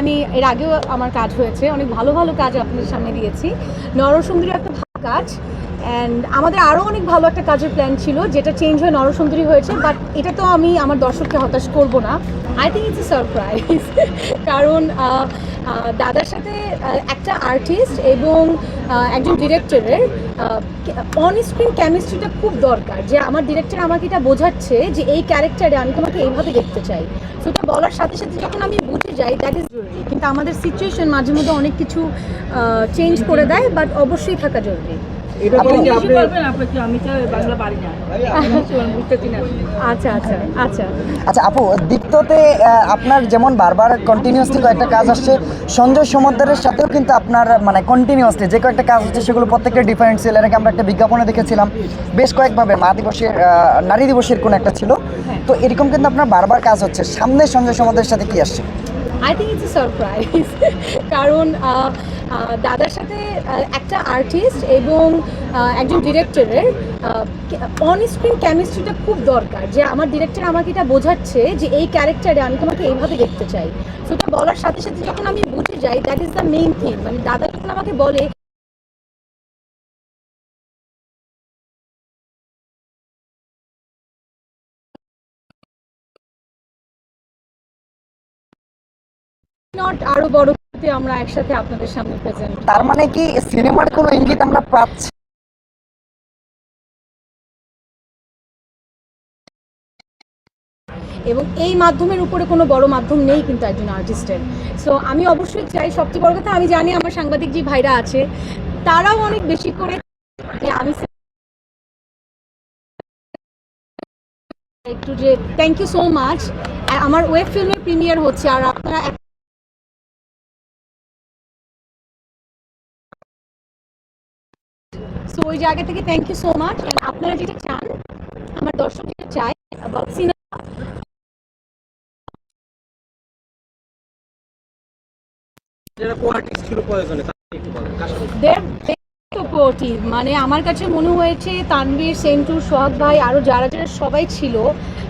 আমি এর আগেও আমার কাজ হয়েছে। অনেক ভালো ভালো কাজ আপনাদের সামনে দিয়েছি। নরসুন্দরী একটা ভালো কাজ। অ্যান্ড আমাদের আরও অনেক ভালো একটা কাজের প্ল্যান ছিল, যেটা চেঞ্জ হয়ে নরসুন্দরী হয়েছে বাট এটা তো আমি আমার দর্শককে হতাশ করব না। I think it's a surprise কারণ দাদার সাথে একটা আর্টিস্ট এবং একজন ডিরেক্টরের অন স্ক্রিন কেমিস্ট্রিটা খুব দরকার, যে আমার ডিরেক্টর আমাকে এটা বোঝাচ্ছে যে এই ক্যারেক্টারে আমি তোমাকে এইভাবে দেখতে চাই। এটা বলার সাথে সাথে যখন আমি বুঝে যাই দ্যাট ইজ জরুরি। কিন্তু আমাদের সিচুয়েশন মাঝে মধ্যে অনেক কিছু চেঞ্জ করে দেয় বাট অবশ্যই থাকা জরুরি। আচ্ছা আচ্ছা আচ্ছা। আচ্ছা আপু দীপ্ততে আপনার যেমন বারবার কন্টিনিউসলি কয়েকটা কাজ আসছে সঞ্জয় সমদ্রের সাথেও কিন্তু আপনার মানে কন্টিনিউসলি যে কয়েকটা কাজ হচ্ছে সেগুলো প্রত্যেকটা ডিফারেন্ট ছিল। এর আগে আমরা একটা বিজ্ঞাপনে দেখেছিলাম বেশ কয়েকভাবে মা দিবসের নারী দিবসের কোনো একটা ছিল। তো এরকম কিন্তু আপনার বারবার কাজ হচ্ছে। সামনে সঞ্জয় সমদ্রের সাথে কি আসছে? I think it's a surprise কারণ দাদার সাথে একটা আর্টিস্ট এবং একজন ডিরেক্টরের অন স্ক্রিন কেমিস্ট্রিটা খুব দরকার। যে আমার ডিরেক্টর আমাকে এটা বোঝাচ্ছে যে এই ক্যারেক্টারে আমি তোমাকে এইভাবে দেখতে চাই। সেটা বলার সাথে সাথে যখন আমি বুঝে যাই that is the main thing মানে দাদা যখন আমাকে বলে নট আরও বড় করতে আমরা একসাথে আপনাদের সামনে প্রেজেন্ট তার মানে কি সিনেমার কোনো ইঙ্গিত আমরা পাচ্ছি? এবং এই মাধ্যমের উপরে কোনো বড় মাধ্যম নেই কিন্তু একজন আর্টিস্টের সো আমি অবশ্যই চাই সবচেয়ে বড় কথা আমি জানি আমার সাংবাদিক যে ভাইরা আছে তারাও অনেক বেশি করে আমি একটু যে থ্যাংক ইউ সো মাচ আমার ওয়েব ফিল্মের প্রিমিয়ার হচ্ছে আর আপনারা সো ওই জায়গা থেকে থ্যাংক ইউ সো মাচ আপনারা যেটা চান আমার দর্শক যেটা চায় সিনেমা মানে আমার কাছে মনে হয়েছে তানভীর সেন্টু সোহাগ ভাই আরও যারা যারা সবাই ছিল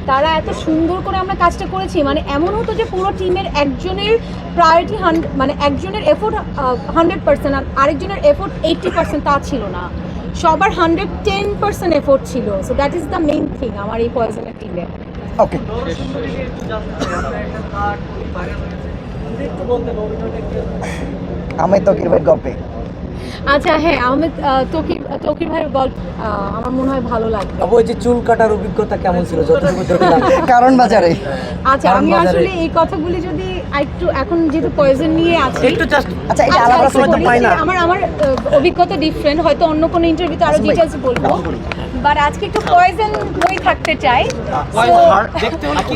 তারা এত সুন্দর করে আমরা কাজটা করেছি। মানে এমন হতো যে পুরো টিমের একজনের প্রায়োরিটি মানে একজনের এফোর্ট হান্ড্রেড পার্সেন্ট আরেকজনের এফোর্ট এইটটি পার্সেন্ট তা ছিল না। সবার হান্ড্রেড টেন পার্সেন্ট এফোর্ট ছিল। So that is the main thing আমার এই পয়জনের টিমে ওকে আমি তো কিরবের গল্পে আচ্ছা হ্যাঁ আহমেদ আহ, তকির তকির ভাইয়ের গল্প আমার মনে হয় ভালো লাগবে। আপু ওই যে চুল কাটার অভিজ্ঞতা কেমন ছিল? যতটুকু কারণ বাজারে। আচ্ছা আমি আসলে এই কথাগুলি যদি একটু এখন যেহেতু পয়জন নিয়ে আছি একটু জাস্ট আচ্ছা এটা আচ্ছা, আলাদা সময় তো পাই না। আমার আমার অভিজ্ঞতা ডিফারেন্ট হয়তো অন্য কোনো ইন্টারভিউতে আরও আচ্ছা, ডিটেলস বলব। বাট আজকে একটু পয়জন বই থাকতে চাই। দেখতে হলে কি